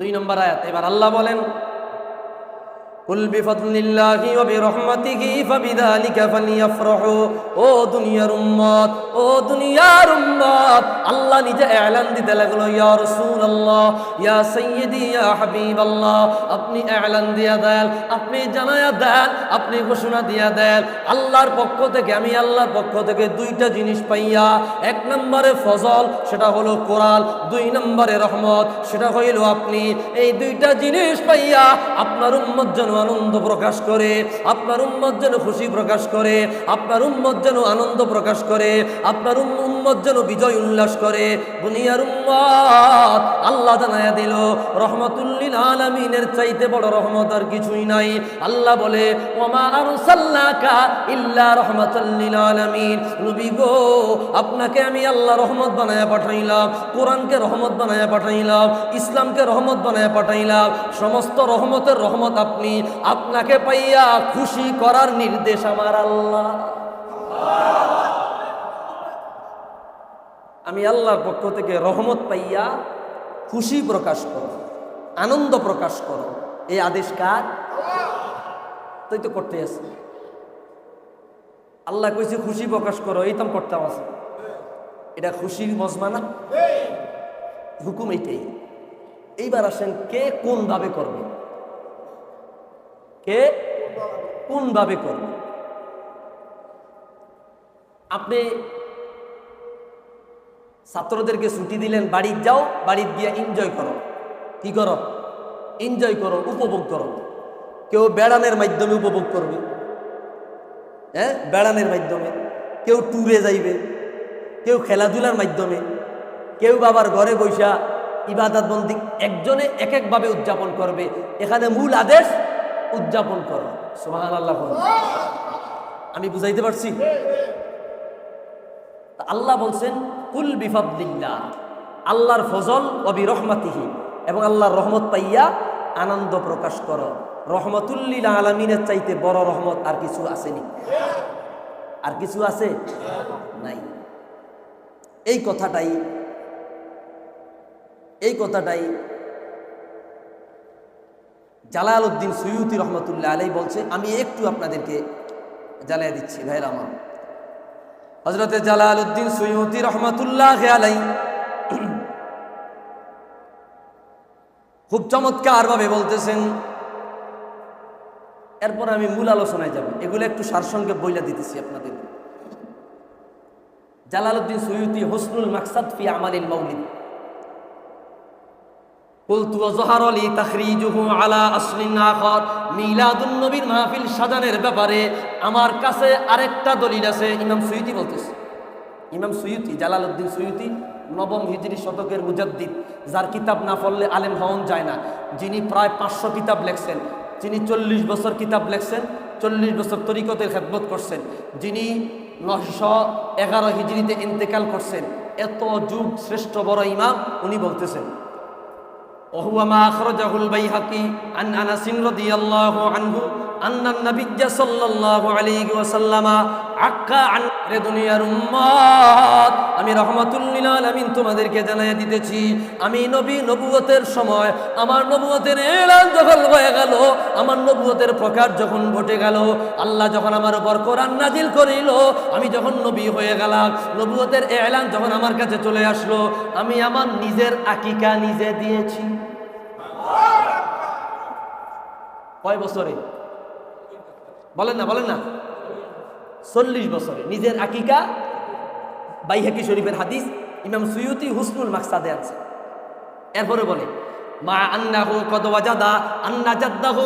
দুই নম্বর আয়াত। এবার আল্লাহ বলেন কুল বিফদলিল্লাহি ওয়া বিরহমাতিহি ফাবিযালিকা ফালিয়াফরাহু। ও দুনিয়ার উম্মত, ও দুনিয়ার উম্মত, আল্লাহ নিজে এলান দিতে লাগল, ইয়া রাসূলুল্লাহ, ইয়া সাইয়্যিদি, ইয়া হাবিবাল্লাহ। আপনি এলান দিয়া দেন, আপনি জানায়া দেন, আপনি ঘোষণা দিয়া দেন। আল্লাহর পক্ষ থেকে, আমি আল্লাহর পক্ষ থেকে দুইটা জিনিস পাইয়া, এক নম্বরে ফজল, সেটা হলো কোরআন, দুই নম্বরে রহমত, সেটা হইল আপনি। এই দুইটা জিনিস পাইয়া আপনার উম্মত যেন আনন্দ প্রকাশ করে, আপনার উম্মত যেন খুশি প্রকাশ করে, আপনার উম্মত যেন আনন্দ প্রকাশ করে, আপনার উম- উম্মত যেন বিজয় উল্লাস করে। দুনিয়ার উম্মত, আল্লাহ জানায়া দিল, রহমতুল্লিল আলামিনের চাইতে বড় রহমত আর কিছুই নাই। আল্লাহ বলে, ওমা আরসাল্লাকা ইল্লা রহমাতাল্লিল আলামিন। নবী গো, আপনাকে আমি আল্লাহ রহমত বানায়া পাঠাইলাম, কোরআনকে রহমত বানায়া পাঠাইলাম, ইসলামকে রহমত বানায়া পাঠাইলাম। সমস্ত রহমতের রহমত আপনি, আপনাকে পাইয়া খুশি করার নির্দেশ আমার আল্লাহ। আমি আল্লাহর পক্ষ থেকে রহমত পাইয়া খুশি প্রকাশ করো, আনন্দ প্রকাশ করো। এই আদেশ কার? তুই তো করতে আছে আল্লাহ কইছে, খুশি প্রকাশ করো, এই তো আমি করতাম আছে এটা খুশির মজমা না? হুকুম এইটাই এইবার আসেন, কে কোন ভাবে করবে? কে কোন ভাবে করবে? আপনি ছাত্রদেরকে ছুটি দিলেন, বাড়ির যাও, বাড়ির গিয়ে এনজয় করো। কি করো? এনজয় করো, উপভোগ করো। কেউ বেড়ানের মাধ্যমে উপভোগ করবে। হ্যাঁ? বেড়ানের মাধ্যমে। কেউ ট্যুরে যাইবে। কেউ খেলাধুলার মাধ্যমে। কেউ বাবার ঘরে বৈশা ইবাদত বন্দি একজনে এক একভাবে উদযাপন করবে। এখানে মূল আদেশ, উদযাপন করো। সোহান আল্লাহ। আমি বুঝাইতে পারছি? আল্লাহ বলছেন কুল আল্লাহর ফজল অবি রহমাতিহি এবং আল্লাহর রহমত পাইয়া আনন্দ প্রকাশ করো। রহমতুল্লিল আলমিনের চাইতে বড় রহমত আর কিছু আসেনি। আর কিছু আছে? নাই। এই কথাটাই এই কথাটাই জালাল উদ্দিন সৈয়ুতি রহমতুল্লাহ আলাই বলছে। আমি একটু আপনাদেরকে জ্বালিয়ে দিচ্ছি ভাইয়ের আমার। হজরতে জালাল উদ্দিন সৈয়দি রহমতুল্লাহ আলাই খুব চমৎকার ভাবে বলতেছেন, এরপর আমি মূল আলোচনায় যাব। এগুলো একটু সারসংক্ষেপ বইলা দিতেছি আপনাদের। জালালউদ্দিন সৈয়দি হসনুল মাকসাদ ফি আমালিল মাউলিদ। বলতু জহার আলী তাহরিজুহু আলা আসলিন আখর মিলাদুল নবীর মাহফিল সাজানের ব্যাপারে আমার কাছে আরেকটা দলিল আছে। ইমাম সুইতি বলতেছে। ইমাম সুইতি জালালউদ্দিন সুইতি নবম হিজরি শতকের মুজাদ্দিদ, যার কিতাব না পড়লে আলেম হওয়ান যায় না। যিনি প্রায় পাঁচশো কিতাব লেখছেন, যিনি চল্লিশ বছর কিতাব লেখছেন, চল্লিশ বছর তরিকতের খেদমত করছেন, যিনি নশো এগারো হিজড়িতে ইন্তেকাল করছেন, এত যুগ শ্রেষ্ঠ বড় ইমাম, উনি বলতেছেন। وهو ما أخرجه البيهقي عن أنس رضي الله عنه أن النبي صلى الله عليه وسلم আক্কা আনরে দুনিয়ার আমি রহমাতুল্লিল আলামিন তোমাদেরকে জানাই দিতেছি, আমি নবী নবুয়তের সময় আমার নবুয়তের এলান যখন হয়ে গেল, আমার নবুয়তের প্রকার যখন ঘটে গেল, আল্লাহ যখন আমার উপর কোরআন নাজিল করিল, আমি যখন নবী হয়ে গেলাম, নবুয়তের এলান যখন আমার কাছে চলে আসলো, আমি আমার নিজের আকিকা নিজে দিয়েছি। কয় বছরে? বলেন না বলেন না। চল্লিশ বছরে নিজের আকিকা বাইহাকি শরীফের হাদিস ইমাম সুয়ুতি হুসনুল মাকসাদে আছে। এরপরে বলে, মা আন্নাহু কদ ওয়াজাদা আন্না জাদ্দাহু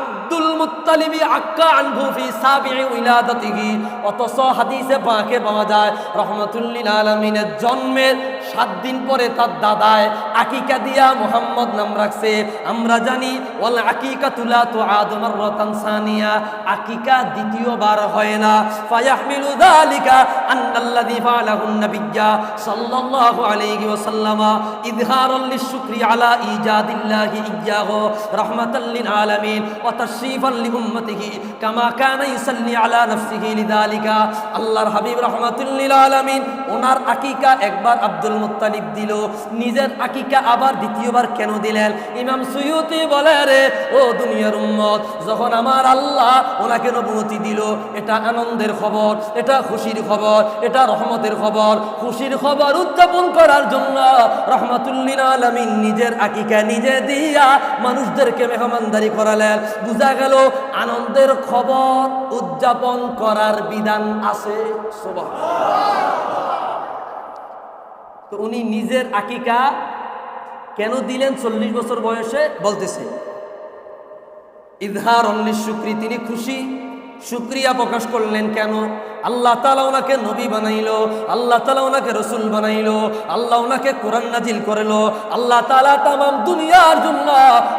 আব্দুল মুত্তালিবি আক্কা আনহু ফি সাবি'i উইলাদাতিহি। অতস হাদিসে পাখে পাওয়া যায় রহমাতুল্লিল আলামিনের জন্মের সাত দিন পরে তার দাদায় আকিকা দিয়া মোহাম্মদ নাম রাখছে। আমরা জানি, ওয়াল আকিকা তুলা তো আদমার রতান সানিয়া। আকিকা দ্বিতীয়বার হয় না। ফায়াহমিলু যালিকা আন্নাল্লাযী ফালাহু নাবিয়্যা সাল্লাল্লাহু আলাইহি ওয়াসাল্লাম। ইযহারাল লিশুকরি আলা ইজাদিল্লাহি ইয়্যাহু রাহমাতাল লিল আলামিন। ওয়া তাশরীফাল লিউম্মতিহি কামা কানা ইউসাল্লি আলা নাফসিহি লিযালিকা। আল্লাহর হাবিব রাহমাতুল লিল আলামিন। ওনার আকিকা একবার আব্দুল মুত্তালিব দিল, নিজের আকিকা আবার দ্বিতীয়বার কেন দিলেন? ইমাম সুয়ুতি বলে রে ও দুনিয়ার উম্মত, যখন আমার আল্লাহ ওনাকে নবুমতি দিল, এটা আনন্দের খবর, এটা খুশির খবর, এটা রহমতের খবর, খুশির খবর উদযাপন করার জন্য রহমাতুল্লিন আলমিন নিজের আকিকা নিজে দিয়া মানুষদেরকে মেহমানদারি করালেন। বোঝা গেল, আনন্দের খবর উদযাপন করার বিধান আছে। সুবহানাল্লাহ। তো উনি নিজের আকিকা কেন দিলেন চল্লিশ বছর বয়সে? বলতেছে, ইজহার অন্য শুক্রি, তিনি খুশি। শুক্রিয়া প্রকাশ করলেন কেন? আল্লাহ তালা ওনাকে নবী বানাইলো, আল্লাহ তালা ওনাকে রসুল বানাইলো, আল্লাহ ওনাকে কোরআন নাজিল করল, আল্লাহ তালা তামাম দুনিয়ার জন্য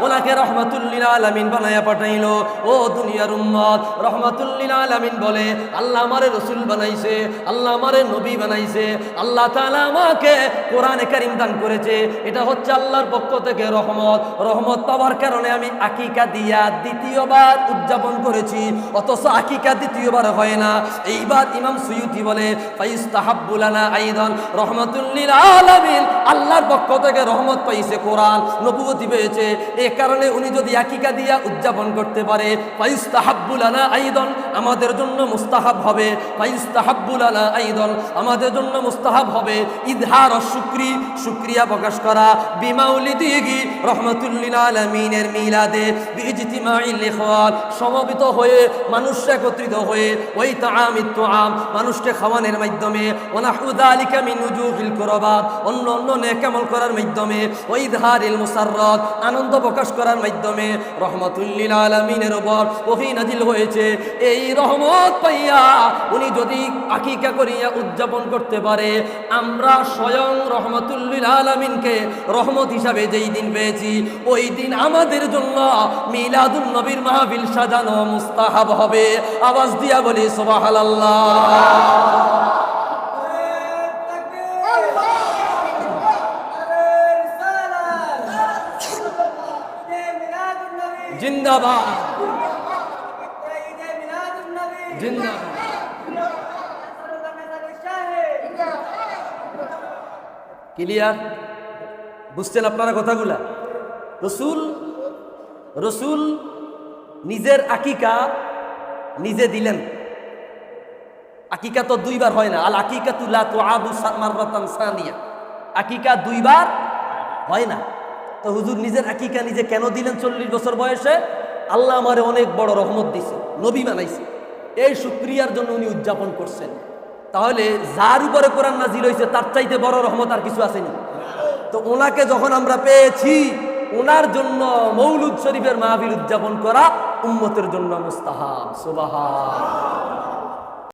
ওনাকে রহমাতুল্লিল আলামিন বানাইয়া পাঠাইলো। ও দুনিয়ার উম্মত রহমাতুল্লিল আলামিন বলে, আল্লাহ আমারে রসুল বানাইছে, আল্লাহ আমারে নবী বানাইছে, আল্লাহ তালা আমাকে কোরআনে কারিম দান করেছে। এটা হচ্ছে আল্লাহর পক্ষ থেকে রহমত। রহমত পাওয়ার কারণে আমি আকিকা দিয়া দ্বিতীয়বার উদযাপন করেছি, অথচ আকিকা দ্বিতীয়বার হয় না। এইবার ইমাম সুয়ুতি বলে ফাইস্তাহাব্বুলানা আইদন রহমাতুল্লিল আলামিন। আল্লাহর পক্ষ থেকে রহমত পাইছে কোরআন নবুয়তি পেয়েছে। এ কারণে উনি যদি আকিকা দিয়া উদযাপন করতে পারে ফাইস্তাহাব্বুলানা আইদন, আমাদের জন্য মুস্তাহাব হবে। ফাইস্তাহাব্বুলানা আইদন, আমাদের জন্য মুস্তাহাব হবে। ইদহার শুক্রি, শুক্রিয়া প্রকাশ করা। বিমাউলিদিগি রহমাতুল্লিল আলামিনের মিলাদে বিজতিমাইল সমবেত হয়ে মানুষ একত্রিত হয়ে, ওই তাআমিত মানুষকে খাওয়ানোর মাধ্যমে অন্য অন্য নেকামল করার মাধ্যমে ওই ইদহারিল মুসাররাত, আনন্দ প্রকাশ করার মাধ্যমে রহমাতুল্লিল আলামিনের উপর ওহী নাজিল হয়েছে। এই রহমত পাইয়া উনি যদি আকিকা করিয়া উদযাপন করতে পারে, আমরা স্বয়ং রহমতুল্লিল আলামিনকে রহমত হিসাবে যেই দিন পেয়েছি, ওই দিন আমাদের জন্য মিলাদুল নবীর মাহফিল সাজানো মুস্তাহাব হবে। আওয়াজ দিয়া বলি, সুবহানাল্লাহ। জিন্দাবাদ। জিন্দাবাদ ক্লিয়ার বুঝছেন আপনারা কথাগুলা? রসুল রসুল নিজের আকিকা নিজে দিলেন। আকিকা তো দুইবার হয় না। আল আকিকা তুলা তো আবু সানিয়া। আকিকা দুইবার হয় না। তো হুজুর নিজের আকিকা নিজে কেন দিলেন চল্লিশ বছর বয়সে? আল্লাহ আমারে অনেক বড় রহমত দিছে, নবী বানাইছে। এই সুক্রিয়ার জন্য উনি উদযাপন করছেন। তাহলে যার উপরে কোরআন নাজিল হয়েছে তার চাইতে বড় রহমত আর কিছু আসেনি তো ওনাকে যখন আমরা পেয়েছি ওনার জন্য মৌলুদ শরীফের মাহবিল উদযাপন করা উম্মতের জন্য মুস্তাহাব সুবাহা